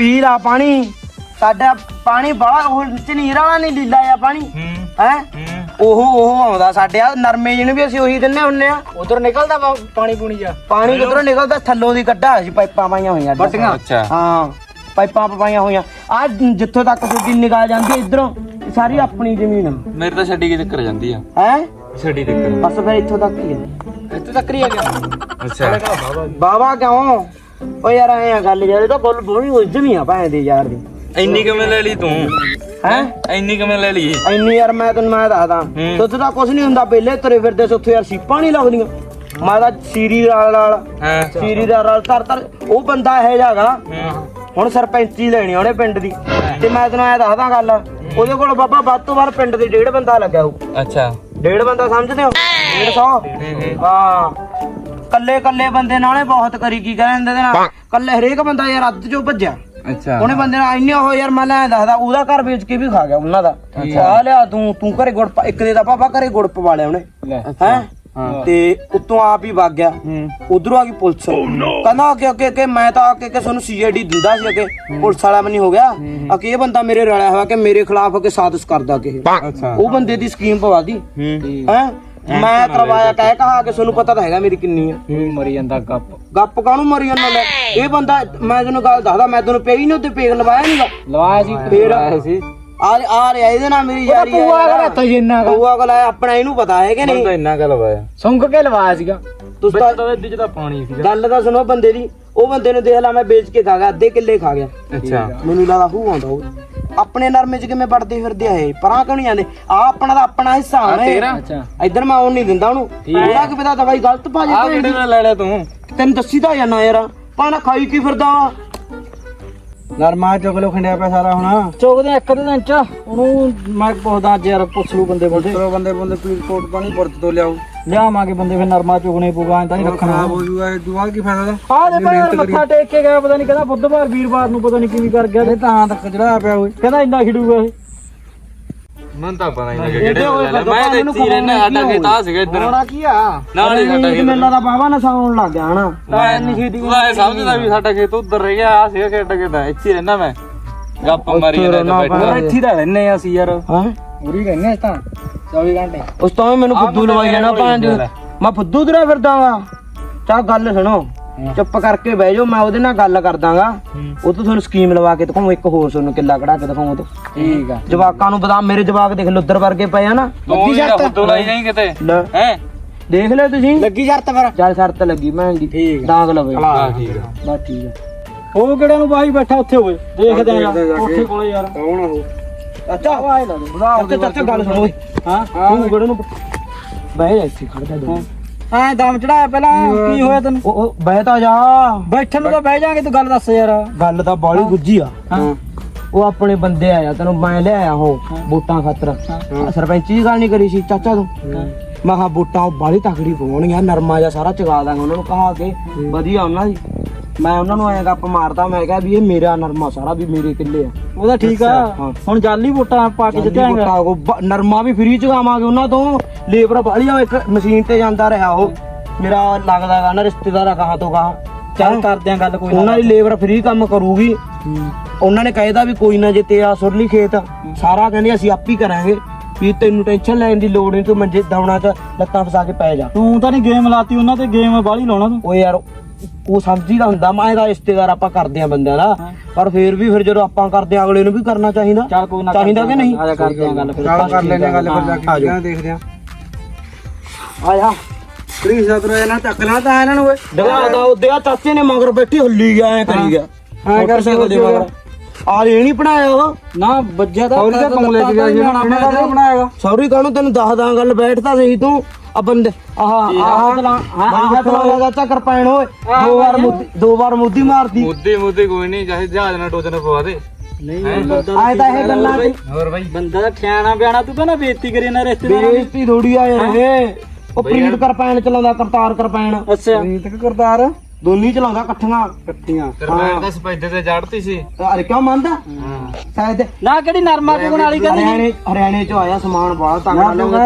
ਪੀ ਲਾ ਪਾਣੀ। ਸਾਡਾ ਪਾਣੀ ਬੜਾ ਉਹ ਨੀਰ ਵਾਲਾ ਨਹੀਂ ਲੀਲਾ ਆ ਪਾਣੀ। ਹੂੰ। ਹੈ? ਹੂੰ। ਉਹ ਉਹ ਆਉਂਦਾ ਸਾਡੇ ਆ ਨਰਮੇ ਜਿਹਨੂੰ ਵੀ ਅਸੀਂ ਉਹੀ ਦਿੰਨੇ ਹੁੰਨੇ ਆ। ਉਧਰ ਨਿਕਲਦਾ ਵਾ ਪਾਣੀ ਪੂਣੀ ਜਾ ਪਾਣੀ ਕਿਧਰੋਂ ਨਿਕਲਦਾ? ਥੱਲੋਂ ਦੀ ਕੱਢਾ ਸੀ ਪਾਈਪਾਂ ਪਾਈਆਂ ਹੋਈਆਂ? ਅੱਛਾ। ਹਾਂ ਪਾਈਪਾਂ ਪਾਈਆਂ ਹੋਈਆਂ। ਆ ਜਿੱਥੋਂ ਤੱਕ ਤੁਹਾਡੀ ਨਿਗਾਹ ਜਾਂਦੀ ਹੈ ਇਧਰੋਂ ਸਾਰੀ ਆਪਣੀ ਜ਼ਮੀਨ ਆ। ਮੇਰੇ ਤਾਂ ਛੱਡੀ ਕੇ ਚੱਕਰ ਜਾਂਦੀ ਆ। ਹੈ? ਛੱਡੀ ਚੱਕਰ। ਬਸ ਫਿਰ ਇੱਥੋਂ ਤੱਕ ਹੀ ਹੈ ਇੱਥੇ ਤੱਕ ਹੀ ਆ ਗਿਆ। ਅੱਛਾ। ਬਾਬਾ ਕਿਉਂ? ਓ ਯਾਰ ਐ ਆ ਗੱਲ ਯਾਰ ਇਹ ਤਾਂ ਗੱਲ ਬੋਣੀ ਉਜਮੀ ਆ ਭੈਣ ਦੀ ਯਾਰ ਦੀ। ਇੰਨੀ ਕਿਵੇਂ ਲੈ ਲਈ ਤੂੰ? ਹੈ? ਇੰਨੀ ਕਿਵੇਂ ਲੈ ਲਈ ਇੰਨੀ ਯਾਰ ਮੈਂ ਤੈਨੂੰ ਮੈਂ ਦੱਸਦਾ। ਤੁੱਤ ਤਾਂ ਕੁਝ ਨਹੀਂ ਹੁੰਦਾ ਪਹਿਲੇ ਤੁਰੇ ਫਿਰਦੇ ਸੀ ਉੱਥੇ ਯਾਰ ਸੀਪਾਂ ਨਹੀਂ ਲੱਗਦੀਆਂ ਮੈਂ ਤਾਂ ਸੀਰੀ ਨਾਲ ਨਾਲ ਹਾਂ। ਸੀਰੀ ਦਾ ਰਲ ਤਰ ਤਰ ਉਹ ਬੰਦਾ ਇਹ ਜਾਗਾ ਹੁਣ ਸਰਪੰਚੀ ਲੈਣੀ ਉਹਨੇ ਪਿੰਡ ਦੀ। ਤੇ ਮੈਂ ਤੈਨੂੰ ਐ ਦੱਸਦਾ ਗੱਲ ਉਹਦੇ ਕੋਲ ਬਾਬਾ ਵੱਧ ਤੋਂ ਵੱਧ ਪਿੰਡ ਦੇ ਡੇਢ ਬੰਦਾ ਲੱਗਿਆ ਹੋਊ। ਅੱਛਾ। ਡੇਢ ਬੰਦਾ ਸਮਝਦੇ ਹੋ? 150 ਹਾਂ। ਕੱਲੇ ਕੱਲੇ ਬੰਦੇ ਨਾਲੇ ਬਹੁਤ ਕਰੀ ਕੀ ਕਹਿੰਦੇ ਦੇ ਨਾਲ ਕੱਲੇ ਹਰੇਕ ਬੰਦਾ ਯਾਰ ਅੱਧ ਚੋਂ ਭੱਜਿਆ। ਅੱਛਾ। ਉਹਨੇ ਬੰਦੇ ਨਾਲ ਇੰਨੇ ਹੋ ਯਾਰ ਮੈਂ ਲੈ ਦੱਸਦਾ ਉਹਦਾ ਘਰ ਵੇਚ ਕੇ ਵੀ ਖਾ ਗਿਆ ਉਹਨਾਂ ਦਾ। ਆ। ਲਿਆ ਤੂੰ ਤੂੰ ਘਰੇ ਗੁੜ ਪਾ- ਇੱਕ ਦੇ ਦਾ ਪਾਪਾ ਘਰੇ ਗੁੜ ਪਵਾ ਲਿਆ ਉਹਨੇ। ਹੈ? ਤੇ ਉੱਤੋਂ ਆਪ ਹੀ ਵਗ ਗਿਆ। ਉਧਰੋਂ ਆ ਗਈ ਪੁਲਿਸ। ਕਹਿੰਦਾ ਕਿ ਕਿ ਕਿ ਮੈਂ ਤਾਂ ਕਿ ਕਿ ਤੁਹਾਨੂੰ ਸੀਆਈਡੀ ਦਿੰਦਾ ਸੀ ਕਿ ਪੁਲਿਸ ਵਾਲਾ ਵੀ ਨਹੀਂ ਹੋ ਗਿਆ। ਆ ਕਿ ਇਹ ਬੰਦਾ ਮੇਰੇ ਰਲਿਆ ਹੋਇਆ ਕਿ ਮੇਰੇ ਖਿਲਾਫ ਕਿ ਸਾਜ਼ਿਸ਼ ਕਰਦਾ ਕਿ ਅੱਛਾ। ਉਹ ਬੰਦੇ ਦੀ ਸਕੀਮ ਪਵਾ ਦੀ। ਹੂੰ। ਹੈ? ਮੈਂ ਕਰਵਾਇਆ ਕਹਿ ਕਹਾ ਕਿ ਤੁਹਾਨੂੰ ਪਤਾ ਤਾਂ ਹੈਗਾ ਮੇਰੀ ਕਿੰਨੀ ਆ। ਹੂੰ ਮਰੀ ਜਾਂਦਾ ਗੱਪ। ਗੱਪ ਕਾਹਨੂੰ ਮਰੀ ਉਹਨਾਂ ਲੈ ਇਹ ਬੰਦਾ ਮੈਂ ਤੈਨੂੰ ਗੱਲ ਦੱਸਦਾ ਮੈਂ ਤੈਨੂੰ ਪਈ ਨਹੀਂ ਉੱਤੇ ਪੇਗ ਲਵਾਇਆ ਨਹੀਂਗਾ ਲਵਾਇਆ ਜੀ ਫੇਰ ਸੀ। ਆ ਆ ਰਿਹਾ ਇਹਦੇ ਨਾਲ ਮੇਰੀ ਯਾਰੀ ਹੈ ਪੂਆ ਕਰਾ ਤਾ ਜਿੰਨਾ ਪਊਆ ਕੋਲ ਆਇਆ ਆਪਣਾ ਇਹਨੂੰ ਪਤਾ ਹੈ ਕਿ ਨਹੀਂ? ਤਾਂ ਇੰਨਾ ਗੱਲ ਵਾਇਆ ਸੁੰਘ ਕੇ ਲਵਾਇਆ ਸੀਗਾ। ਤੁਸੀਂ ਤਾਂ ਇਹਦੇ ਚ ਤਾਂ ਪਾਣੀ ਸੀ ਗੱਲ ਤਾਂ ਸੁਣੋ ਬੰਦੇ ਦੀ ਉਹ ਬੰਦੇ ਨੂੰ ਦੇਖ ਲਾ ਮੈਂ ਵੇਚ ਕੇ ਖਾ ਗਿਆ ਅੱਧੇ ਕਿੱਲੇ ਖਾ ਗਿਆ। ਅੱਛਾ। ਮੈਨੂੰ ਲੱਗਦਾ ਹੂ ਆਉਂਦਾ ਉਹ ਆਪਣੇ ਨਰਮੇ ਚ ਕਿਵੇਂ ਵੜਦੇ ਫਿਰਦੇ ਆ ਇਹ? ਪਰਾਂ ਕਿਉਂ ਨਹੀਂ ਜਾਂਦੇ ਆ ਆਪਣਾ ਦਾ ਆਪਣਾ ਹਿੱਸਾ ਆ ਇਹ ਅੱਛਾ। ਇੱਧਰ ਮੈਂ ਉਹ ਨਹੀਂ ਦਿੰਦਾ ਉਹਨੂੰ। ਉਹਦਾ ਕੀ ਪਤਾ ਦਵਾਈ ਗਲਤ ਪਾ ਜੇ ਆ ਕਿਹੜੇ ਨਾਲ ਲੈ ਲਿਆ ਤੂੰ? ਤੈਨੂੰ ਦੱਸੀ ਤਾਂ ਜਾਨਾ ਯਾਰ। ਪਾਣਾ ਖਾਈ ਕੀ ਫਿਰਦਾ? ਨਰਮਾ ਚੁਗ ਲੋ ਖੰਡਿਆ ਪਿਆ ਸਾਰਾ ਹੁਣ। ਚੋਕਦੇ ਇੱਕ ਦੇ ਦਿਨ ਚ। ਉਹਨੂੰ ਮੈਂ ਪੁੱਛਦਾ ਅੱਜ ਯਾਰ ਪੁੱਛ ਲੂ ਬੰਦੇ ਬੰਦੇ ਬੰਦੇ ਬੰਦੇ ਪੀਰ ਕੋਟ ਪਾਣੀ ਪੁਰਤ ਤੋਂ ਲਿਆਓ। ਲਿਆਵਾਂਗੇ ਬੰਦੇ ਫਿਰ ਨਰਮਾ ਚੁਗਣੇ ਪਊਗਾ ਤਾਂ ਨਹੀਂ ਰੱਖਣਾ। ਹੋ ਜੂਗਾ ਦੁਆ ਕੀ ਫਾਇਦਾ? ਦਾ ਆ ਦੇ ਭਾਈ ਮੱਥਾ ਟੇਕ ਕੇ ਗਿਆ ਪਤਾ ਨਹੀਂ ਕਹਿੰਦਾ ਬੁੱਧਵਾਰ ਵੀਰਵਾਰ ਨੂੰ ਪਤਾ ਨਹੀਂ ਕਿਵੇਂ ਕਰ ਗਿਆ ਇਹ ਤਾਂ। ਤੱਕ ਜਿਹੜਾ ਪਿਆ ਹੋਏ ਕਹਿੰਦਾ ਇੰਨਾ ਖਿੜੂਗਾ ਇਹ। ਮਨ ਤਾਂ ਪਤਾ ਨਹੀਂ ਲੱਗਾ ਕਿਹੜੇ ਨਾਲ ਲੈ ਮੈਂ ਤੇ ਇੱਥੇ ਰਹਿਣਾ ਸਾਡਾ ਖੇਤ ਆ ਸੀਗਾ ਇੱਧਰ। ਹੋਣਾ ਕੀ ਆ? ਨਾਲ ਹੀ ਸਾਡਾ ਖੇਤ ਮੇਲਾ ਦਾ ਬਾਵਾ ਨਸਾਉਣ ਲੱਗ ਗਿਆ ਹਨਾ। ਤੂੰ ਐ ਸਮਝਦਾ ਵੀ ਸਾਡਾ ਖੇਤ ਉਧਰ ਰਹਿ ਗਿਆ ਆ ਸੀਗਾ ਖੇਤ ਕਿਦਾ ਇੱਥੇ ਹੀ ਰਹਿਣਾ ਮੈਂ। ਗੱਪ ਮਾਰੀ ਜਾਂਦਾ ਬੈਠਾ ਇੱਥੇ ਤਾਂ ਰਹਿੰਦੇ ਆ ਅਸੀਂ ਯਾਰ। ਹਾਂ? ਪੂਰੀ ਰਹਿੰਦੇ ਤਾਂ। 24 ਘੰਟੇ। ਉਸ ਤੋਂ ਮੈਨੂੰ ਫੁੱਦੂ ਲਵਾਈ ਜਾਣਾ ਭਾਂਜ ਮੈਂ ਫੁੱਦੂ ਤੁਰਿਆ ਫਿਰਦਾ ਵਾਂ। ਚਾ ਗੱਲ ਸੁਣੋ। ਚੁੱਪ ਕਰਕੇ ਬਹਿ ਜਾਓ ਮੈਂ ਉਹਦੇ ਨਾਲ ਗੱਲ ਕਰਦਾਗਾ। ਉਹ ਤੋਂ ਤੁਹਾਨੂੰ ਸਕੀਮ ਲਵਾ ਕੇ ਦਿਖਾਉਂ ਇੱਕ ਹੋਰ ਤੁਹਾਨੂੰ ਕਿੱਲਾ ਕਢਾ ਕੇ ਦਿਖਾਉਂ ਉਹ ਤੋਂ। ਠੀਕ ਆ। ਜਵਾਕਾਂ ਨੂੰ ਬਦਾਮ ਮੇਰੇ ਜਵਾਕ ਦੇਖ ਲੁੱਦਰ ਵਰਗੇ ਪਏ ਆ ਨਾ। ਤੂੰ ਜਿਹੜਾ ਫੁੱਦੂ ਲਾਈ ਨਹੀਂ ਕਿਤੇ। ਹੈ? ਦੇਖ ਲਿਓ ਤੁਸੀਂ। ਲੱਗੀ ਸ਼ਰਤ ਫਿਰ। ਚੱਲ ਸ਼ਰਤ ਲੱਗੀ ਮੈਂ ਦੀ ਠੀਕ ਦਾਗ ਲਵੇ ਹਾਂ ਠੀਕ ਆ। ਬਸ ਠੀਕ ਹੈ ਉਹ ਕਿਹੜਾ ਨੂੰ ਬਾਈ ਬੈਠਾ ਉੱਥੇ ਹੋਵੇ। ਦੇਖਦੇ ਆ ਉੱਥੇ ਕੋਲੇ ਯਾਰ। ਕੌਣ ਉਹ? ਚਾਚਾ ਆਏ ਲਾ ਦੇ। ਚਾਚਾ ਗੱਲ ਸੁਣੋ ਹਾਂ। ਤੂੰ ਗੜ ਨੂੰ ਬਹਿ ਜਾ ਇੱਥੇ ਖੜ ਜਾ ਦੋ ਹਾਂ। ਦਮ ਚੜਾਇਆ ਪਹਿਲਾਂ ਕੀ ਹੋਇਆ ਤੈਨੂੰ? ਉਹ ਉਹ ਬਹਿ ਤਾਂ ਜਾ। ਬੈਠਣ ਨੂੰ ਤਾਂ ਬਹਿ ਜਾਾਂਗੇ ਤੂੰ ਗੱਲ ਦੱਸ ਯਾਰ। ਗੱਲ ਤਾਂ ਬਾਲੀ ਗੁੱਜੀ ਆ। ਹਾਂ। ਉਹ ਆਪਣੇ ਬੰਦੇ ਆਇਆ ਤੈਨੂੰ ਮੈਂ ਲਿਆਇਆ ਉਹ ਵੋਟਾਂ ਖਾਤਰ। ਸਰਪੰਚੀ ਦੀ ਗੱਲ ਨਹੀਂ ਕਰੀ ਸੀ ਚਾਚਾ ਤੂੰ? ਮੈਂ ਕਿਹਾ ਵੋਟਾਂ ਉਹ ਬਾਲੀ ਤਕੜੀ ਪਵਾਉਣੀਆਂ ਨਰਮਾ ਜਿਹਾ ਸਾਰਾ ਚਗਾ ਦਾਂਗਾ ਉਹਨਾਂ ਨੂੰ ਕਹਾ ਕੇ। ਵਧੀਆ ਉਹਨਾਂ ਦੀ। ਮੈਂ ਉਹਨਾਂ ਨੂੰ ਐਂ ਗੱਪ ਮਾਰਦਾ ਮੈਂ ਕਿਹਾ ਵੀ ਇਹ ਮੇਰਾ ਨਰਮਾ ਸਾਰਾ ਵੀ ਮੇਰੇ ਕਿੱਲੇ ਆ। ਉਹਦਾ ਠੀਕ ਆ। ਹੁਣ ਜਾਲੀ ਵੋਟਾਂ ਪਾ ਕੇ ਜਿੱਤਿਆਂਗੇ। ਉਹ ਬ- ਨਰਮਾ ਵੀ ਫ੍ਰੀ ਚਗਾਵਾਂਗੇ ਉਹਨਾਂ ਤੋਂ। ਲੇਬਰ ਬਾਲੀ ਆ ਇੱਕ ਮਸ਼ੀਨ ਤੇ ਜਾਂਦਾ ਰਿਹਾ ਉਹ। ਮੇਰਾ ਲੱਗਦਾ ਹੈਗਾ ਨਾ ਰਿਸ਼ਤੇਦਾਰ ਆ ਕਹਾਂ ਤੋਂ ਕਹਾਂ ਚੱਲ ਕਰਦੇ ਆਂ ਗੱਲ ਕੋਈ ਉਹਨਾਂ ਦੀ ਲੇਬਰ ਫ੍ਰੀ ਕੰਮ ਕਰੂਗੀ। ਉਹਨਾਂ ਨੇ ਕਹਿਦਾ ਵੀ ਕੋਈ ਨਾ ਜੇ ਤੇਰਾ ਸੁਰਲੀ ਖੇਤ ਸਾਰਾ ਕਹਿੰਦੇ ਅਸੀਂ ਆਪ ਹੀ ਕਰਾਂਗੇ। ਵੀ ਤੈਨੂੰ ਟੈਨਸ਼ਨ ਲੈਣ ਦੀ ਲੋੜ ਨਹੀਂ ਤੂੰ ਮੰਜੇ ਦਵਣਾ ਚ ਲੱਤਾਂ ਫਸਾ ਕੇ ਪੈ ਜਾ। ਤੂੰ ਤਾਂ ਨਹੀਂ ਗੇਮ ਲਾਤੀ ਉਹਨਾਂ ਤੇ ਗੇਮ ਬਾਹਲੀ ਲਾਉਣਾ ਤੂੰ। ਓ ਯਾਰ ਉਹ ਸਮਝੀਦਾ ਹੁੰਦਾ ਮੈਂ ਇਹਦਾ ਰਿਸ਼ਤੇਦਾਰ ਆਪਾਂ ਕਰਦੇ ਆ ਬੰਦਿਆਂ ਦਾ। ਪਰ ਫੇਰ ਵੀ ਫਿਰ ਜਦੋਂ ਆਪਾਂ ਕਰਦੇ ਆ ਅਗਲੇ ਨੂੰ ਵੀ ਕਰਨਾ ਚਾਹੀਦਾ। ਚੱਲ ਕੋਈ ਨਾ ਚਾਹੀਦਾ ਕਿ ਨਹੀਂ? ਆ ਜਾ ਕਰਦੇ ਆਂ ਗੱਲ ਫਿਰ ਕਰ ਲੈਣੇ ਗੱਲ ਫਿਰ ਜਾ ਕੇ ਦੇਖਦੇ ਆ ਆ ਜਾ ਪਲੀਜ਼ ਸਤਰਾ ਨਾ ਚੱਕਣਾ ਤਾਂ ਇਹਨਾਂ ਨੂੰ ਓਏ। ਦਗਾ ਦਾ ਉਹਦੇ ਆ ਚਾਚੇ ਨੇ ਮਗਰ ਬੈਠੀ ਹੁੱਲੀ ਗਿਆ ਐ ਕਰੀ ਗਿਆ। ਐਂ ਕਰ ਮੋਟਰਸਾਈਕਲ ਦੇ ਮਗਰ। ਆ ਇਹ ਨਹੀਂ ਬਣਾਇਆ ਉਹ। ਨਾ ਵੱਜਿਆ ਤਾਂ ਸੌਰੀ ਤਾਂ ਬੰਗਲੇ ਚ ਗਿਆ ਜਿਹੜਾ ਬਣਾਏਗਾ ਸੌਰੀ ਕਾਹਨੂੰ ਤੈਨੂੰ ਦੱਸਦਾ ਗੱਲ ਬੈਠਦਾ ਸਹੀ ਤੂੰ। ਆ ਬੰਦੇ ਆਹ ਆਹ ਤਲਾ ਆਹ ਤਲਾ ਦਾ ਚੱਕਰ ਪੈਣ ਓਏ। ਦੋ ਵਾਰ ਮੁੱਦੀ ਦੋ ਵਾਰ ਮੁੱਦੀ ਮਾਰਦੀ। ਮੁੱਦੇ ਮੁੱਦੇ ਕੋਈ ਨਹੀਂ ਚਾਹੇ ਜਹਾਜ਼ ਨਾਲ ਟੋਚਨ ਪਵਾ ਦੇ। ਨਹੀਂ ਆਏ ਤਾਂ ਇਹ ਗੱਲਾਂ ਤੇ ਹੋਰ ਬਾਈ। ਬੰਦਾ ਦਾ ਠਿਆਣਾ ਬਿਆਣਾ ਤੂੰ ਕਹਿੰਦਾ ਬੇਇੱਜ਼ਤੀ ਕਰੀ ਨਾ ਰਿਸ਼ਤੇਦਾਰਾਂ ਦੀ। ਬੇਇੱਜ਼ਤੀ ਥੋੜੀ ਆ ਯਾਰ ਇਹ। ਉਹ ਪ੍ਰੀਤ ਕਰ ਪੈਣ ਚਲਾਉਂਦਾ ਕਰਤਾਰ ਕਰ ਪੈਣ ਅੱਛਾ। ਪ੍ਰੀਤ ਕਰਤਾਰ? ਦੋਨੀ ਚਲਾਉਂਦਾ ਇਕੱਠੀਆਂ। ਕੱਟੀਆਂ ਕਰਪੈਨ ਤਾਂ ਸਪੈਦੇ ਤੇ ਚੜਤੀ ਸੀ। ਅਰੇ ਕਿਉਂ ਮੰਨਦਾ? ਸ਼ਾਇਦ ਨਾ ਕਿਹੜੀ ਨਰਮਾ ਚੁਗਣ ਵਾਲੀ ਕਹਿੰਦੀ? ਹਰਿਆਣੇ ਹਰਿਆਣੇ ਚੋਂ ਆਇਆ ਸਮਾਨ ਬਾਹਲਾ ਤੰਗ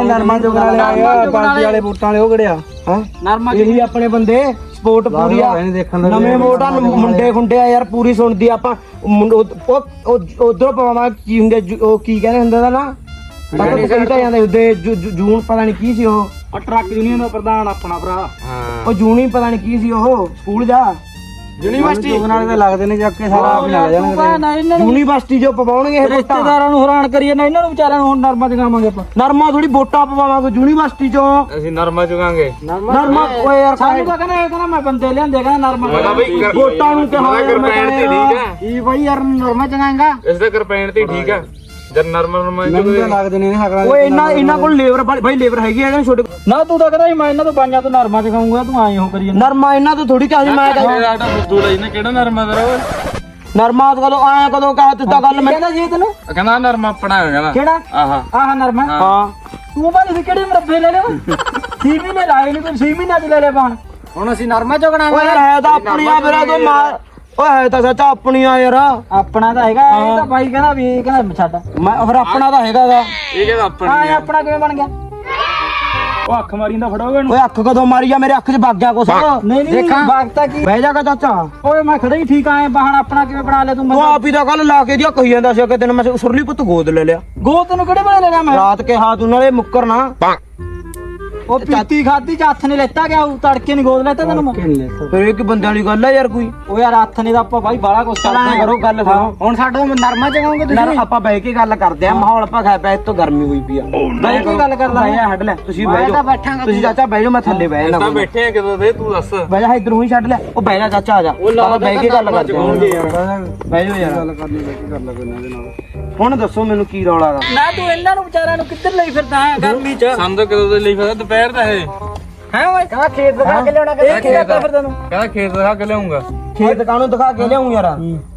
ਨਰਮਾ ਚੁਗਣ ਵਾਲੇ ਆਏ ਪਾਰਟੀ ਵਾਲੇ ਵੋਟਾਂ ਵਾਲੇ ਉਹ ਕਿਹੜਿਆ ਹੈ? ਨਰਮਾ ਇਹੀ ਆਪਣੇ ਬੰਦੇ ਸਪੋਰਟ ਪੂਰੀ ਆ। ਨਹੀਂ ਨਵੇਂ ਵੋਟਾਂ ਨੂੰ ਮੁੰਡੇ ਖੁੰਡੇ ਆ ਯਾਰ ਪੂਰੀ ਸੁਣਦੀ ਆਪਾਂ। ਉਹ ਉਧਰੋਂ ਪਵਾਵਾਂ ਕੀ ਹੁੰਦੇ ਉਹ ਕੀ ਕਹਿੰਦੇ ਹੁੰਦੇ ਦਾ ਨਾ? ਪਤਾ ਤਾਂ ਕਹੀ ਤਾਂ। ਜਾਂਦੇ ਉਹਦੇ ਜੂਨ ਪਤਾ ਨਹੀਂ ਕੀ ਸੀ ਉਹ। ਉਹ ਟਰੱਕ ਯੂਨੀਅਨ ਦਾ ਪ੍ਰਧਾਨ ਆਪਣਾ ਭਰਾ। ਹਾਂ। ਉਹ ਜੂਨ ਪਤਾ ਨਹੀਂ ਕੀ ਸੀ ਉਹ ਸਕੂਲ ਜਾ। ਯੂਨੀਵਰਸਿਟੀ? ਵਾਲੇ ਤਾਂ ਲੱਗਦੇ ਨੇ ਚੱਕ ਕੇ ਸਾਰਾ ਆਪ ਹੀ ਲੱਗ ਜਾਣਗੇ ਯੂਨੀਵਰਸਿਟੀ ਜੋ ਪਵਾਉਣਗੇ ਇਹ ਵੋਟਾਂ। ਰਿਸ਼ਤੇਦਾਰਾਂ ਨੂੰ ਹੈਰਾਨ ਕਰੀਏ ਨਾ ਇਹਨਾਂ ਨੂੰ ਵਿਚਾਰਿਆਂ ਨੂੰ ਹੁਣ ਨਰਮਾ ਚਗਾਵਾਂਗੇ ਆਪਾਂ। ਨਰਮਾ ਥੋੜੀ ਵੋਟਾਂ ਪਵਾਵਾਂਗੇ ਯੂਨੀਵਰਸਿਟੀ ਚੋਂ। ਅਸੀਂ ਨਰਮਾ ਚੁਗਾਂਗੇ ਨਰਮਾ ਓਏ ਯਾਰ ਸਾਨੂੰ ਤਾਂ ਕਹਿੰਦਾ ਇਹ ਕਹਿੰਦਾ ਮੈਂ ਬੰਦੇ ਲਿਆਂਦੇ ਕਹਿੰਦਾ ਨਰਮਾ ਵੋਟਾਂ ਨੂੰ ਕਿਹਾ ਮੈਂ ਕਰਪੈਨ ਤੇ ਕਹਿੰਦਾ ਠੀਕ ਆ। ਕੀ ਬਈ ਯਾਰ ਨਰਮਾ ਚਗਾਏਗਾ ਇਸ ਦਾ ਕਰਪੈਨ ਤੇ ਠੀਕ ਆ। ਜਦ ਨਰਮਾ ਨਰਮਾ ਚੁਗਦੇ ਲੱਗਦੇ ਨੇ ਹਕਰਾਂ ਓਏ ਇਹਨਾਂ ਇਹਨਾਂ ਕੋਲ ਲੇਬਰ ਭਾਈ ਲੇਬਰ ਹੈਗੀ ਆ ਇਹਨਾਂ ਛੋਟੇ ਨਾ ਤੂੰ ਤਾਂ ਕਹਿੰਦਾ ਸੀ ਮੈਂ ਇਹਨਾਂ ਤੋਂ ਬਾਈਆਂ ਤੋਂ ਨਰਮਾ ਚਗਾਉਂਗਾ ਤੂੰ ਆਏ ਹੋ ਕਰੀ ਜਾਂਦਾ। ਨਰਮਾ ਇਹਨਾਂ ਤੋਂ ਥੋੜੀ ਚਾਹੀ ਮੈਂ ਕਹਿੰਦਾ ਬੁੱਧੂ ਲਈ ਨੇ ਕਿਹੜਾ ਨਰਮਾ ਤੇਰਾ ਓਏ। ਨਰਮਾ ਕਦੋਂ ਆਇਆ ਕਦੋਂ ਕਹਾ ਤੂੰ ਤਾਂ ਗੱਲ ਮੈਂ ਕਹਿੰਦਾ ਜੀ ਤੈਨੂੰ? ਕਹਿੰਦਾ ਨਰਮਾ ਆਪਣਾ ਹੈ ਕਹਿੰਦਾ ਕਿਹੜਾ? ਆਹਾ। ਆਹ ਨਰਮਾ? ਹਾਂ। ਤੂੰ ਵਿੱਚ ਕਿਹੜੇ ਮਰੱਬੇ ਲੈ ਲਿਆ ਸੀ ਮਹੀਨੇ ਲਾਏ ਨਹੀਂ ਤੂੰ 6 ਮਹੀਨਿਆਂ ਚ ਲੈ ਲਿਆ ਬਾਣ। ਹੁਣ ਅਸੀਂ ਨਰਮਾ ਚਗਣਾ ਓਏ ਯਾਰ ਹੈ ਤਾਂ ਆਪਣੀਆਂ ਮੇਰਾ ਤੋਂ ਮਾਰ ਓਏ ਹੈ ਤਾਂ ਸੱਚਾ ਆਪਣੀਆਂ ਯਾਰ। ਆਪਣਾ ਤਾਂ ਹੈਗਾ ਇਹ ਤਾਂ ਬਾਈ ਕਹਿੰਦਾ ਵੀ ਇਹ ਕਹਿੰਦਾ ਛੱਡ। ਮੈਂ ਫਿਰ ਆਪਣਾ ਤਾਂ ਹੈਗਾ ਗਾ। ਇਹ ਕਹਿੰਦਾ ਆਪਣੀ ਹਾਂ ਇਹ ਆਪਣਾ ਕਿਵੇਂ ਬਣ ਗਿਆ? ਉਹ ਅੱਖ ਮਾਰੀ ਦਾ ਫੜੋਗੇ ਓਏ ਅੱਖ ਕਦੋਂ ਮਾਰੀ ਆ? ਮੇਰੇ ਅੱਖ 'ਚ ਵਗ ਗਿਆ ਕੁਛ। ਨਹੀਂ ਨਹੀਂ ਬਾਗਤਾ ਕੀ? ਬਹਿ ਜਾਗਾ ਚਾਚਾ। ਓਏ ਮੈਂ ਖੜਾ ਹੀ ਠੀਕ ਆਏ ਬਾਹਣ ਆਪਣਾ ਕਿਵੇਂ ਬਣਾ ਲਿਆ ਤੂੰ ਤੂੰ ਆਪ ਹੀ ਤਾਂ ਕੱਲ ਲਾ ਕੇ ਦਿਆ ਕਹੀ ਜਾਂਦਾ ਸੀ ਕਿ ਤੈਨੂੰ ਮੈਂ ਸੁਰਲੀ ਪੁੱਤ ਗੋਦ ਲੈ ਲਿਆ। ਗੋ ਤੈਨੂੰ ਕਿਹੜੇ ਵੇਲੇ ਲੈਣਾ ਮੈਂ? ਰਾਤ ਕੇ ਹਾਥ ਨਾਲੇ ਮੁੱਕਰ ਨਾ ਉਹ ਪੀਤੀ ਖਾਦੀ ਚ ਹੱਥ ਨੇ ਲੈਤਾ ਗਿਆ ਉਹ ਤੜਕੇ ਨਹੀਂ ਗੋਦ ਲੈਤਾ ਤੈਨੂੰ ਫਿਰ ਇਹ ਕੀ ਬੰਦੇ ਵਾਲੀ ਗੱਲ ਆ ਯਾਰ ਕੋਈ। ਓ ਯਾਰ ਹੱਥ ਨੇ ਤਾਂ ਆਪਾਂ ਬਾਈ ਬਾਲਾ ਕੁਛ ਚਲਾਂ ਕਰੋ ਗੱਲ ਸੁਣੋ। ਹੁਣ ਸਾਡਾ ਨਰਮਾ ਚਗਾਉਂਗੇ ਨਾ ਆਪਾਂ ਬਹਿ ਕੇ ਗੱਲ ਕਰਦੇ ਆ ਮਾਹੌਲ ਆਪਾਂ ਖਾਇਆ ਪਿਆ ਤੋਂ ਗਰਮੀ ਹੋਈ ਪਈ ਆ। ਬਹਿ ਕੇ ਗੱਲ ਕਰ ਬਹਿ ਜਾ ਹੱਡ ਲੈ ਤੁਸੀਂ ਬਹਿ ਜਾਓ। ਤੁਸੀਂ ਚਾਚਾ ਬਹਿ ਜਾਓ ਮੈਂ ਥੱਲੇ ਬਹਿ ਤਾਂ ਜਾਣਾ ਬੈਠੇ ਆ ਕਿਦੋਂ ਦੇ ਤੂੰ ਦੱਸ। ਬਹਿ ਜਾ ਇਧਰੋਂ ਹੀ ਛੱਡ ਲੈ। ਉਹ ਬਹਿ ਜਾ ਚਾਚਾ ਆ ਜਾ। ਆਪਾਂ ਬਹਿ ਕੇ ਗੱਲ ਕਰਦੇ ਆ। ਬਹਿ ਜਾਓ ਯਾਰ। ਗੱਲ ਕਰਨੀ ਬੈ ਕੇ ਕਰ ਲੈ ਕੋਈ ਨਾ ਇਹਦੇ ਨਾਲ। ਹੁਣ ਦੱਸੋ ਮੈਨੂੰ ਕੀ ਰੌਲਾ ਦਾ ਨਾ ਤੂੰ ਇਹਨਾਂ ਨੂੰ ਵਿਚਾਰਿਆਂ ਨੂੰ ਕਿੱਧਰ ਲਈ ਫਿਰਦਾ ਹੈ ਗਰਮੀ ਚ? ਸਾਨੂੰ ਤਾਂ ਕਦੋਂ ਦੇ ਲਈ ਫਿਰਦਾ? ਦੁਪਹਿਰ ਦਾ ਇਹ। ਹੈ ਓਏ? ਕਹਾ ਖੇਤ ਦਿਖਾ ਕੇ ਲਿਆਉਣਾ ਇਹ ਕੀ ਕਰਦਾ ਫਿਰ ਤੈਨੂੰ। ਕਹਿੰਦਾ ਖੇਤ ਦਿਖਾ ਕੇ ਲਿਆਉਂਗਾ। ਖੇਤ ਕਾਹਨੂੰ ਦਿਖਾ ਕੇ ਲਿਆਉਂ ਯਾਰ?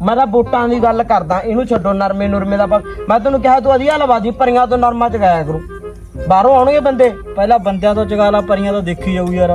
ਮੈਂ ਤਾਂ ਵੋਟਾਂ ਦੀ ਗੱਲ ਕਰਦਾ ਇਹਨੂੰ ਛੱਡੋ ਨਰਮੇ ਨੁਰਮੇ ਦਾ ਮੈਂ ਤੈਨੂੰ ਕਿਹਾ ਤੂੰ ਅਧੀਆ ਲਵਾਦੀ ਪਰੀਆਂ ਤੋਂ ਨਰਮਾ ਚਗਾਇਆ ਕਰੂ। ਬਾਹਰੋਂ ਆਉਣਗੇ ਬੰਦੇ? ਪਹਿਲਾਂ ਬੰਦਿਆਂ ਤੋਂ ਚਗਾ ਲਾ ਪਰੀਆਂ ਤੋਂ ਦੇਖੀ ਜਾਊ ਯਾਰ।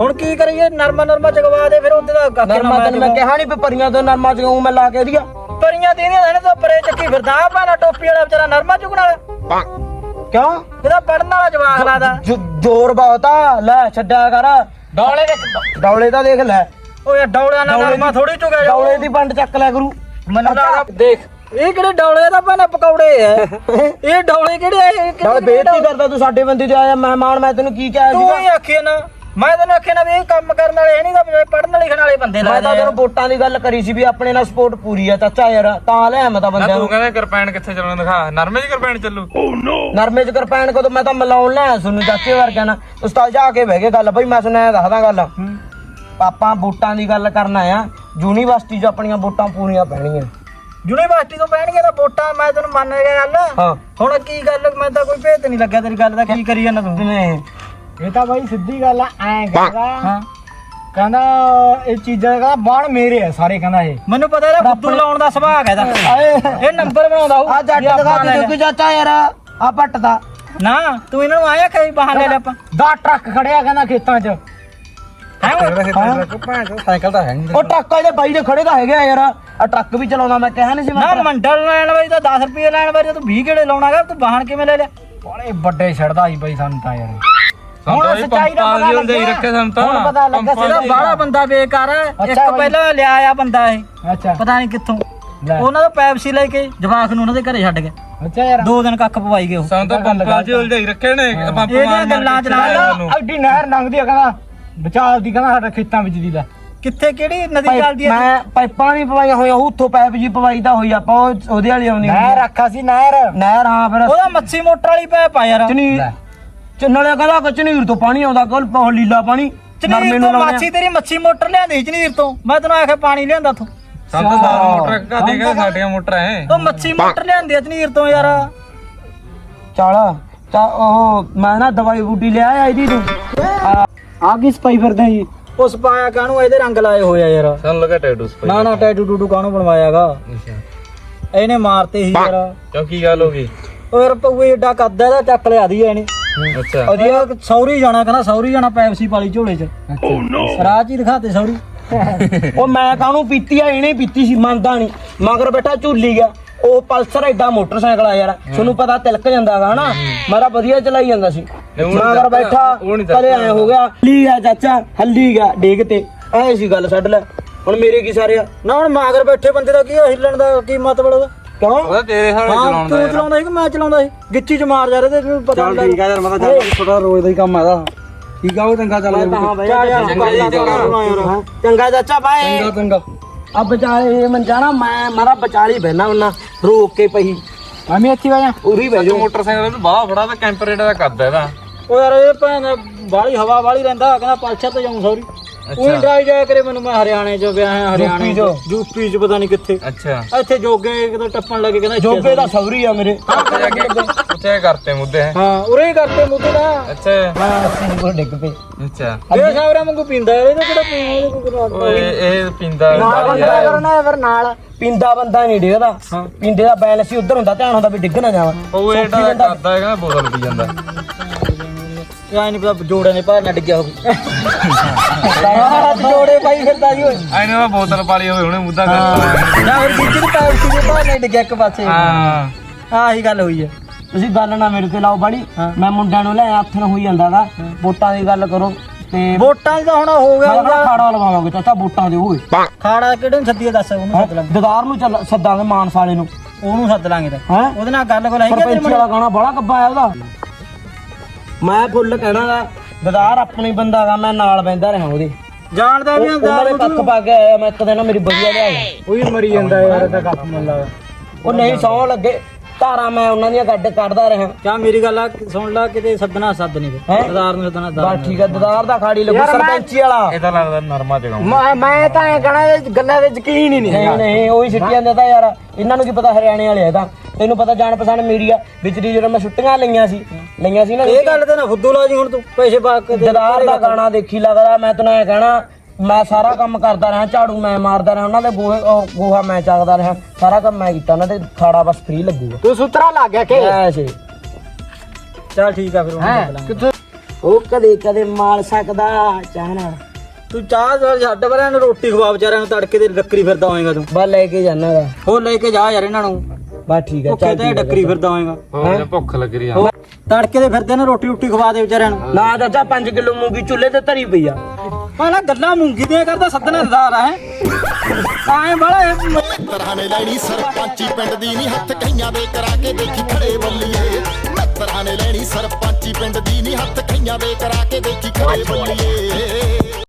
ਹੁਣ ਕੀ ਕਰੀਏ? ਨਰਮਾ ਨਰਮਾ ਚਗਵਾ ਦੇ ਫਿਰ ਉਹਦੇ ਦਾ ਨਰਮਾ ਤੈਨੂੰ ਮੈਂ ਕਿਹਾ ਨਹੀਂ ਵੀ ਪਰੀਆਂ ਤੋਂ ਨਰਮਾ ਚਗਾਉਂ ਮੈਂ ਲਾ ਕੇ ਦਿਆ ਪਰੀਆਂ ਦੇਣੀਆਂ ਨੇ ਤਾਂ ਪਰੇ ਚੱਕੀ ਫਿਰਦਾ। ਆ ਭਾਣਾ ਟੋਪੀ ਵਾਲਾ ਵਿਚਾਰਾ ਨਰਮਾ ਚੁਗਣ ਵਾਲਾ। ਕਿਉਂ? ਇਹਦਾ ਪੜਨ ਵਾਲਾ ਜਵਾਕ ਲਾਦਾ ਜੋ- ਜ਼ੋਰ ਬਹੁਤ ਆ। ਲੈ ਛੱਡਿਆ ਕਰ। ਡੌਲੇ ਦੇ ਡੌਲੇ ਤਾਂ ਦੇਖ ਲੈ। ਓਏ ਡੌਲਿਆਂ ਨਾਲ ਨਰਮਾ ਥੋੜੀ ਚੁਗਿਆ ਜਾਊ। ਡੌਲੇ ਦੀ ਪੰਡ ਚੱਕ ਲਿਆ ਕਰੂ ਮੈਨੂੰ ਦੇਖ। ਇਹ ਕਿਹੜੇ ਡੌਲੇ ਦਾ ਭਾਣਾ ਪਕੌੜੇ ਐ ਇਹ ਡੌਲੇ ਕਿਹੜੇ ਐ ਇਹ ਨਾਲ ਕਿਹੜੇ ਬੇਇੱਜ਼ਤੀ ਕਰਦਾ ਤੂੰ ਸਾਡੇ ਬੰਦੇ ਤੇ ਆਇਆ। ਮਹਿਮਾਨ ਮੈਂ ਤੈਨੂੰ ਕੀ ਕਿਹਾ ਤੂੰ ਸੀਗਾ? ਹੀ ਆਖੇ ਨਾ। ਮੈਂ ਤੈਨੂੰ ਆਖਿਆ ਨਾ ਵੀ ਇਹ ਕੰਮ ਕਰਨ ਵਾਲੇ ਨਹੀਂ ਤਾਂ ਪੜਨ ਲਿਖਣ ਵਾਲੇ ਬੰਦੇ ਮੈਂ ਤਾਂ ਤੈਨੂੰ ਵੋਟਾਂ ਦੀ ਗੱਲ ਕਰੀ ਸੀ ਵੀ ਆਪਣੇ ਨਾਲ ਸਪੋਰਟ ਪੂਰੀ ਆ ਚਾਚਾ ਯਾਰ ਤਾਂ ਲੈ ਮੈਂ ਤਾਂ ਨਾ ਬੰਦਿਆਂ ਤੂੰ ਨੂੰ। ਕਹਿੰਦਾ ਕਰਪੈਨ ਕਿੱਥੇ ਚੱਲਣਾ ਦਿਖਾ ਨਰਮੇ ਦੀ ਕਰਪੈਨ ਚੱਲੂ। ਨਰਮੇ ਚ ਕਰਪੈਨ ਕਦੋਂ ਮੈਂ ਤਾਂ ਮਿਲਾਉਣ ਲੈ ਸੁਣੂ ਚਾਚੇ ਵਰਗਿਆਂ ਨਾਲ। ਉਸਤਾਦ ਜਾ ਕੇ ਬਹਿ ਕੇ ਗੱਲ ਬਈ ਮੈਂ ਸੁਣਿਆ ਦੱਸਦਾ ਗੱਲ। ਆਪਾਂ ਵੋਟਾਂ ਦੀ ਗੱਲ ਕਰਨ ਆਇਆ ਯੂਨੀਵਰਸਿਟੀ 'ਚ ਆਪਣੀਆਂ ਵੋਟਾਂ ਪੂਰੀਆਂ ਪੈਣੀਆਂ ਯੂਨੀਵਰਸਿਟੀ ਤੋਂ ਪੈਣਗੇ ਤਾਂ ਵੋਟਾਂ ਮੈਂ ਤੈਨੂੰ ਮੰਨ ਗਿਆ ਗੱਲ। ਹਾਂ। ਹੁਣ ਕੀ ਗੱਲ ਮੈਂ ਤਾਂ ਕੋਈ ਭੇਤ ਨਹੀਂ ਲੱਗਿਆ ਤੇਰੀ ਗੱਲ ਦਾ ਕੀ ਕਰੀ ਜਾਂਦਾ ਤੂੰ? ਕਿਵੇਂ ਇਹ ਤਾਂ ਬਾਈ ਸਿੱਧੀ ਗੱਲ ਆ ਐਂ ਕਹਿੰਦਾ ਹਾਂ। ਕਹਿੰਦਾ ਇਹ ਚੀਜ਼ਾਂ ਦਾ ਬਾਣ ਮੇਰੇ ਆ ਸਾਰੇ ਕਹਿੰਦਾ ਇਹ। ਮੈਨੂੰ ਪਤਾ ਇਹਦਾ ਫੁੱਦੂ ਲਾਉਣ ਦਾ ਸੁਭਾਅ ਹੈਗਾ ਇਹਦਾ। ਇਹ ਨੰਬਰ ਬਣਾਉਂਦਾ ਹੋਊ। ਆ ਜੱਟ ਵੀ ਆਪਾਂ ਦਿਖਾ ਲੈ ਕੇ ਲਿਆ। ਕੋਈ ਚਾਚਾ ਯਾਰ ਆ ਪੱਟ ਦਾ। ਨਾ ਤੂੰ ਇਹਨਾਂ ਨੂੰ ਆਇਆ ਕਈ ਬਾਹਰ ਲੈ ਲੈ ਆਪਾਂ। ਦਾ ਟਰੱਕ ਖੜਿਆ ਕਹਿੰਦਾ ਖੇਤਾਂ 'ਚ। ਸਾਈਕਲ ਤਾਂ ਹੈ ਨਹੀਂ ਉਹ ਟਰੱਕ ਵਾਲੇ ਬਾਈ ਦੇ ਖੜੇ ਤਾਂ ਹੈਗੇ ਯਾਰ ਆ ਟਰੱਕ ਵੀ ਚਲਾਉਂਦਾ ਮੈਂ ਕਿਹਾ ਨਹੀਂ ਸੀ ਨਾ ਮੈਂ ਮੰਡਲ ਲੈਣ ਵਾਲੀ ਤਾਂ 10 ਰੁਪਏ ਲੈਣ ਵਾਲੀ ਤੂੰ 20 ਕਿਹੜੇ ਲਾਉਣਾਗਾ ਤੂੰ ਬਾਹਣ ਕਿਵੇਂ ਲੈ ਲਿਆ? ਬੜੇ ਵੱਡੇ ਛੜਦਾ ਸੀ ਬਈ ਸਾਨੂੰ ਤਾਂ ਯਾਰ। ਹੁਣ ਸੱਚਾਈ ਦਾ ਪਤਾ ਲੱਗਿਆ। ਰੱਖੇ ਸਾਨੂੰ ਤਾਂ। ਹੁਣ ਪਤਾ ਲੱਗਾ ਦੀ। ਬਾਹਲਾ ਬੰਦਾ ਬੇਕਾਰ ਹੈ। ਇੱਕ ਪਹਿਲਾਂ ਲਿਆ ਆ ਬੰਦਾ ਇਹ। ਅੱਛਾ। ਪਤਾ ਨਹੀਂ ਕਿੱਥੋਂ। ਉਹਨਾਂ ਦਾ ਪੈਪਸੀ ਲੈ ਕੇ ਜਵਾਕ ਨੂੰ ਉਹਨਾਂ ਦੇ ਘਰੇ ਛੱਡ ਗਿਆ ਅੱਛਾ ਯਾਰ। ਦੋ ਦਿਨ ਕੱਖ ਪਵਾਈ ਗਏ ਉਹ। ਸਾਨੂੰ ਤਾਂ ਪੰਪਾਂ ਦੀ ਉਲਝਾਈ ਰੱਖੇ ਨੇ। ਪੰਪ ਮਾਰ ਗੱਲਾਂ ਚਲਾਇਆ ਸਾਨੂੰ। ਐਡੀ ਨਹਿਰ ਲੰਘਦੀ ਆ ਕਹਿੰਦਾ। ਵਿਚਾਲ ਦੀ ਕਹਿੰਦਾ ਸਾਡਾ ਖੇਤਾਂ ਵਿੱਚ ਦੀ ਲੈ। ਕਿੱਥੇ ਕਿਹੜੀ ਨਦੀ ਚੱਲਦੀ ਹੈ ਮੈਂ ਪਾਈਪਾਂ ਵੀ ਪਵਾਈਆਂ ਹੋਈਆਂ ਉੱਥੋਂ ਪਾਈਪ ਜੀ ਪਵਾਈ ਤਾਂ ਹੋਈ ਆਪਾਂ ਉਹ- ਉਹਦੇ ਵਾਲੀ ਆਉਣੀ ਨਹਿਰ ਆਖਾ ਸੀ ਨਹਿਰ। ਨਹਿਰ ਹਾਂ ਫਿਰ ਉਹਦਾ ਮੱਛੀ ਮੋਟਰ ਵਾਲੀ ਪੈਪ ਆ ਯਾਰ। ਚਨੀਰ ਚੰਨਲੇ ਕਹਿੰਦਾ ਕਿ ਚਨੀਰ ਤੋਂ ਪਾਣੀ ਆਉਂਦਾ ਕੋਲ ਬਹੁਤ ਲੀਲਾ ਪਾਣੀ। ਚਨੀਰ ਤੋਂ ਮਾਛੀ ਤੇਰੀ ਮੱਛੀ ਮੋਟਰ ਲਿਆਂਦੀ ਚਨੀਰ ਤੋਂ। ਮੈਂ ਤੈਨੂੰ ਆਖਿਆ ਪਾਣੀ ਲਿਆਂਦਾ ਤੂੰ। ਸਾਨੂੰ ਤਾਂ ਸਾਰਾ ਮੋਟਰ ਕਾ ਦੇਗਾ ਸਾਡੀਆਂ ਮੋਟਰਾਂ ਹੈ ਉਹ ਮੱਛੀ ਮੋਟਰ ਲਿਆਂਦੀ ਆ ਚਨੀਰ ਤੋਂ ਯਾਰ। ਚੱਲ ਚਾ ਉਹ ਮੈਂ ਨਾ ਦਵਾਈ ਬੂਟੀ ਲਿਆ ਆ ਇਹਦੀ ਤੂੰ। ਆ ਕੀ ਸਪਾਈ ਫਿਰਦੇ ਜੀ? ਉਸ ਪਾਇਆ ਕਾਹਨੂੰ ਇਹਦੇ ਰੰਗ ਲਾਏ ਹੋਏ ਆ ਯਾਰ। ਸਾਨੂੰ ਲੱਗਾ ਟੈਟੂ ਸਪਾਈ ਨਾ ਨਾ ਟੈਟੂ ਟੂਟੂ ਕਾਹਨੂੰ ਬਣਵਾਇਆਗਾ? ਇਹਨੇ ਮਾਰਤੇ ਸੀ ਯਾਰ। ਕਿਉਂ ਕੀ ਗੱਲ ਹੋ ਗਈ? ਉਹ ਯਾਰ ਪਊਏ ਏਡਾ ਕੱਦਾ ਇਹਦਾ ਚੱਕ ਲਿਆ ਦੀ ਇਹਨੇ। ਅੱਛਾ। ਵਧੀਆ ਸੌਰੀ ਜਾਣਾ ਕਹਿੰਦਾ ਸੌਰੀ ਜਾਣਾ ਪੈਪਸੀ ਪਾਲੀ ਝੋਲੇ 'ਚ। ਰਾਹ 'ਚ ਹੀ ਦਿਖਾਤੇ ਸੌਰੀ। ਉਹ ਮੈਂ ਕਾਹਨੂੰ ਪੀਤੀ ਆ ਇਹਨੇ ਪੀਤੀ ਸੀ ਮੰਨਦਾ ਨਹੀਂ ਮਗਰ ਬੈਠਾ ਝੂਲੀ ਗਿਆ। ਉਹ ਪਲਸਰ ਐਡਾ ਮੋਟਰਸਾਈਕਲ ਆ ਯਾਰ ਤੁਹਾਨੂੰ ਪਤਾ ਤਿਲਕ ਜਾਂਦਾਗਾ ਹਨਾ? ਮੇਰਾ ਵਧੀਆ ਚਲਾਈ ਜਾਂਦਾ ਸੀ। ਮਗਰ ਬੈਠਾ ਕਦੇ ਐ ਹੋ ਗਿਆ। ਹੱਲੀ ਗਿਆ ਚਾਚਾ ਹੱਲੀ ਗਿਆ ਡੇਗ ਤੇ। ਐ ਸੀ ਗੱਲ ਛੱਡ ਲੈ। ਹੁਣ ਮੇਰੇ ਕੀ ਸਾਰੇ ਆ? ਨਾ ਹੁਣ ਮਾਗਰ ਬੈਠੇ ਬੰਦੇ ਦਾ ਕੀ ਹਿੱਲਣ ਦਾ ਕੀ ਮਤਲਬ ਕਿਉਂ? ਉਹਦਾ ਤੇਰੇ ਹਾਲੇ ਹਾਂ ਚਲਾਉਂਦਾ ਤੂੰ ਯਾਰ। ਚਲਾਉਂਦਾ ਸੀ ਕਿ ਮੈਂ ਚਲਾਉਂਦਾ ਸੀ? ਗਿੱਚੀ 'ਚ ਮਾਰ ਜਾ ਰਹੇ ਤੇ ਤੈਨੂੰ ਪਤਾ ਚੱਲ ਠੀਕ ਆ ਯਾਰ ਮੈਂ ਤਾਂ ਥੋੜਾ ਰੋਜ਼ ਦਾ ਹੀ ਕੰਮ ਆਦਾ ਠੀਕ ਆ ਉਹ ਚੰਗਾ ਚੱਲ ਹਾਂ ਬਈ ਚੰਗਾ ਚੰਗਾ ਜੀ, ਚੰਗਾ। ਚੰਗਾ ਚਾਚਾ ਬਾਏ। ਚੰਗਾ ਆ ਵਿਚਾਲੇ ਇਹ ਮੰਜਾ ਨਾ ਮੈਂ ਮਾਰਾ ਵਿਚਾਲੀ ਬਹਿਣਾ ਹੁੰਨਾ ਰੋਕ ਕੇ ਪਈ ਮੈਂ ਵੀ ਇੱਥੇ ਆਇਆ ਉਰੀ ਬਹਿ ਜੋ ਮੋਟਰਸਾਈਕਲ ਨੂੰ ਬਾਹਲਾ ਫੜਾ ਤਾਂ ਕੈਂਪਰ ਰੇਟ ਦਾ ਕਰਦਾ ਇਹਦਾ। ਉਹ ਯਾਰ ਇਹ ਭੈਣ ਬਾਹਲੀ ਹਵਾ ਬਾਹਲੀ ਰਹਿੰਦਾ ਕਹਿੰਦਾ ਪਲਛਾ ਤੇ ਜਾਉਂ ਸੌਰੀ ਉਹ ਡਰਾਈ ਜਾਇਆ ਕਰੇ ਮੈਨੂੰ ਮੈਂ ਹਰਿਆਣੇ 'ਚ ਗਿਆ ਹਾਂ ਹਰਿਆਣੇ 'ਚ? ਯੂਪੀ 'ਚ ਪਤਾ ਨਹੀਂ ਕਿੱਥੇ। ਅੱਛਾ। ਇੱਥੇ ਜੋਗੇ ਕਿਤੇ ਟੱਪਣ ਲੱਗੇ ਕਹਿੰਦਾ ਜੋਬੇ ਦਾ ਸੌਰੀ। ਆ ਮੇਰੇ। ਉੱਥੇ ਜਾ ਕੇ ਉੱਥੇ ਕਰਤੇ ਮੁੱਦੇ। ਹੈ ਹਾਂ ਉਰੇ ਹੀ ਕਰਤੇ ਮੁੱਦੇ ਦਾ ਅੱਛਾ। ਹਾਂ ਕੋਲ ਡਿੱਗ ਪਏ। ਅੱਛਾ। ਇਹ ਸਾਵਰਾ ਵਾਂਗੂ ਪੀਂਦਾ ਯਾਰ ਇਹਦਾ ਕਿਹੜਾ ਪੀਣਾ ਇਹਦੇ ਓਏ ਇਹ ਪਿੰਦਾ ਨਾਲ ਬੰਦਾ ਕਰਨਾ ਫਿਰ ਨਾਲ। ਪਿੰਦਾ ਬੰਦਾ ਨਹੀਂ ਡਿੱਗਦਾ। ਪਿੰਦੇ ਦਾ ਬੈਲੈਂਸ ਹੀ ਉਧਰ ਹੁੰਦਾ ਧਿਆਨ ਹੁੰਦਾ ਵੀ ਡਿੱਗ ਨਾ ਜਾਵਾਂ। ਉਹ ਇਹ ਤਾਂ ਕਰਦਾ ਹੈ ਕਹਿੰਦਾ ਬੋਤਲ ਪੀ ਜਾਂਦਾ। ਯਾਰ ਨਹੀਂ ਪਤਾ ਜੋੜਿਆਂ ਦੇ ਭਾਰ ਨਾ ਡਿੱਗਿਆ ਹੋਵੇ ਹੱਥ ਜੋੜੇ ਪਾਈ ਫਿਰਦਾ ਜੀ ਓਏ। ਆਇਨੇ ਉਹ ਬੋਤਲ ਪਾਲੀ ਹੋਵੇ ਉਹਨੇ ਮੁੱਦਾ ਕਰਤਾ ਨਾ ਫਿਰ ਗਿੱਚੀ ਦੇ ਪੈਪਸੀ ਦੇ ਭਾਰ ਨਾ ਡਿੱਗਿਆ ਇੱਕ ਪਾਸੇ। ਹਾਂ। ਆਹੀ ਗੱਲ ਹੋਈ ਹੈ ਤੁਸੀਂ ਗੱਲ ਨਾ ਮੇਰੇ ਤੇ ਲਾਓ ਬਾੜੀ ਮੈਂ ਮੁੰਡਿਆਂ ਨੂੰ ਲੈ ਹੱਥ ਨਾਲ ਹੋਈ ਜਾਂਦਾਗਾ ਵੋਟਾਂ ਦੀ ਗੱਲ ਕਰੋ ਤੇ ਵੋਟਾਂ ਦਾ ਹੁਣ ਹੋ ਗਿਆ ਕਿਹਾ ਖਾੜਾ ਲਵਾਵਾਂਗੇ ਚਾਚਾ ਵੋਟਾਂ ਦੇ ਹੋਏ ਖਾੜਾ ਕਿਹੜੇ ਨੂੰ ਸੱਦੀਏ ਦੱਸ ਉਹਨੂੰ ਸੱਦ ਲਾਂਗੇ। ਦਦਾਰ ਨੂੰ ਚੱਲ ਸੱਦਾਂਗੇ ਮਾਨਸ ਵਾਲੇ ਨੂੰ। ਉਹਨੂੰ ਸੱਦ ਲਾਂਗੇ ਤਾਂ। ਹੈ? ਉਹਦੇ ਨਾਲ ਗੱਲ ਕੋਲ ਹੈਗੀ ਤੇਰੇ ਸਰਪੰਚ ਵਾਲਾ ਗਾਣਾ ਬੜਾ ਕੱਬਾ ਆ ਉਹਦਾ। ਮੈਂ ਫੁੱਲ ਕਹਿਣਾਗਾ ਦਦਾਰ ਆਪਣੀ ਬੰਦਾਗਾ ਮੈਂ ਨਾਲ ਬੈੰਦਾ ਰਿਹਾ ਉਹਦੇ। ਜਾਣਦਾ ਵੀ ਹੁੰਦਾ ਉਹਨਾਂ ਦੇ ਕੱਖ ਪਾ ਕੇ ਆਇਆ ਮੈਂ ਇੱਕ ਦਿਨ ਮੇਰੀ ਵਧੀਆ ਲਿਆ ਉਹੀ ਮਰੀ ਜਾਂਦਾ ਯਾਰ ਇਹਦਾ ਕੱਪ ਮੁੱਲਾ ਉਹ ਨਹੀਂ ਸੌ ਲੱਗੇ। ਧਾਰਾਂ ਮੈਂ ਉਹਨਾਂ ਦੀਆਂ ਕੱਢ ਕੱਢਦਾ ਰਿਹਾ। ਕਿਆ ਮੇਰੀ ਗੱਲ ਆ ਸੁਣ ਲਾ ਕਿਤੇ ਸੱਦਣਾ ਸੱਦ ਨਹੀਂ ਹੈਂ? ਸਰਦਾਰ ਨੂੰ ਸੱਦਣਾ ਬਸ ਠੀਕ ਹੈ ਦਦਾਰ ਦਾ ਖਾੜੀ ਲੱਗੂ ਸਰਪੰਚੀ ਵਾਲਾ। ਇਹ ਤਾਂ ਲੱਗਦਾ ਨਰਮਾ ਜਗਾਉਂ। ਮੈਂ ਮੈਂ ਤਾਂ ਇਹ ਕਹਣਾ ਗੱਲਾਂ ਦੇ ਯਕੀਨ ਹੀ ਨਹੀਂ ਨਹੀਂ ਨਹੀਂ ਉਹੀ ਸਿੱਟੀ ਜਾਂਦੇ ਤਾਂ ਯਾਰ ਇਹਨਾਂ ਨੂੰ ਕੀ ਪਤਾ ਹਰਿਆਣੇ ਵਾਲੇ ਆ ਤਾਂ ਤੈਨੂੰ ਪਤਾ ਜਾਣ ਪਛਾਣ ਮੇਰੀ ਆ ਵਿੱਚ ਦੀ ਜਦੋਂ ਮੈਂ ਛੁੱਟੀਆਂ ਲਈਆਂ ਸੀ ਲਈਆਂ ਸੀ ਨਾ ਇਹ ਗੱਲ ਤੇ ਨਾ ਫੁੱਦੂ ਲਾ ਜੀ ਹੁਣ ਤੂੰ ਪੈਸੇ ਪਾ ਕੇ ਦੇ ਦਦਾਰ ਦਾ ਗਾਣਾ ਦੇਖੀ ਲੱਗਦਾ ਮੈਂ ਤੈਨੂੰ ਇਹ ਕਹਿਣਾ ਮੈਂ ਸਾਰਾ ਕੰਮ ਕਰਦਾ ਰਿਹਾ ਝਾੜੂ ਮੈਂ ਮਾਰਦਾ ਰਿਹਾ ਉਹਨਾਂ ਦੇ ਗੋਹੇ ਉਹ ਗੋਹਾ ਮੈਂ ਚੱਕਦਾ ਰਿਹਾ ਸਾਰਾ ਕੰਮ ਮੈਂ ਕੀਤਾ ਉਹਨਾਂ ਤੇ ਖਾੜਾ ਬਸ ਫ੍ਰੀ ਲੱਗੂਗਾ। ਤੂੰ ਸੁਤਰਾ ਲੱਗ ਗਿਆ ਕਿ? ਐਸੇ ਚੱਲ ਠੀਕ ਆ ਫਿਰ ਲਾਂਗੇ। ਕਿੱਥੇ? ਉਹ ਕਦੇ ਕਦੇ ਮਾਲ ਸਕਦਾ ਚਾਹ ਨਾਲ। ਤੂੰ ਚਾਹ ਜਰ ਛੱਡ ਵਰਿਆਂ ਨੂੰ ਰੋਟੀ ਖਵਾ ਵਿਚਾਰਿਆਂ ਨੂੰ ਤੜਕੇ ਤੇ ਡੱਕਰੀ ਫਿਰਦਾ ਹੋਏਗਾ ਤੂੰ। ਬਸ ਲੈ ਕੇ ਜਾਣਾਗਾ ਹੋਰ ਲੈ ਕੇ ਜਾ ਯਾਰ ਇਹਨਾਂ ਨੂੰ। ਬਸ ਠੀਕ ਹੈ ਭੁੱਖੇ ਚੱਲ ਤੇ ਡੱਕਰੀ ਫਿਰਦਾ ਹੋਏਗਾ। ਹੋਰ ਭੁੱਖ ਲੱਗ ਰਹੀ ਆ। ਤੜਕੇ ਦੇ ਫਿਰਦੇ ਨੇ ਰੋਟੀ ਰੋਟੀ ਖਵਾ ਦੇ ਵਿਚਾਰਿਆਂ ਨੂੰ। ਨਾ ਚਾਚਾ 5 ਕਿਲੋ ਮੂੰਗੀ ਚੁੱਲ੍ਹੇ ਤੇ ਧਰੀ ਪਈ ਆ। ਮੈਂ ਨਾ ਗੱਲਾਂ ਮੂੰਗੀ ਦੀਆਂ ਕਰਦਾ, ਸੱਦਣਾ ਸਰਦਾਰ ਹੈ। ਕਾਏ ਬੜਾ ਮਿੱਤਰਾਂ ਨੇ ਲੈਣੀ ਸਰਪੰਚੀ, ਪਿੰਡ ਦੀ ਨਹੀਂ ਹੱਥ ਕਈਆਂ ਦੇ ਕਰਾ ਕੇ ਦੇਖੀ ਖੜੇ ਬੱਲੀਏ। ਮਿੱਤਰਾਂ ਨੇ ਲੈਣੀ ਸਰਪੰਚੀ, ਪਿੰਡ ਦੀ ਨਹੀਂ ਹੱਥ ਕਈਆਂ ਦੇ ਕਰਾ ਕੇ ਦੇਖੀ ਖੜੇ ਬੱਲੀਏ।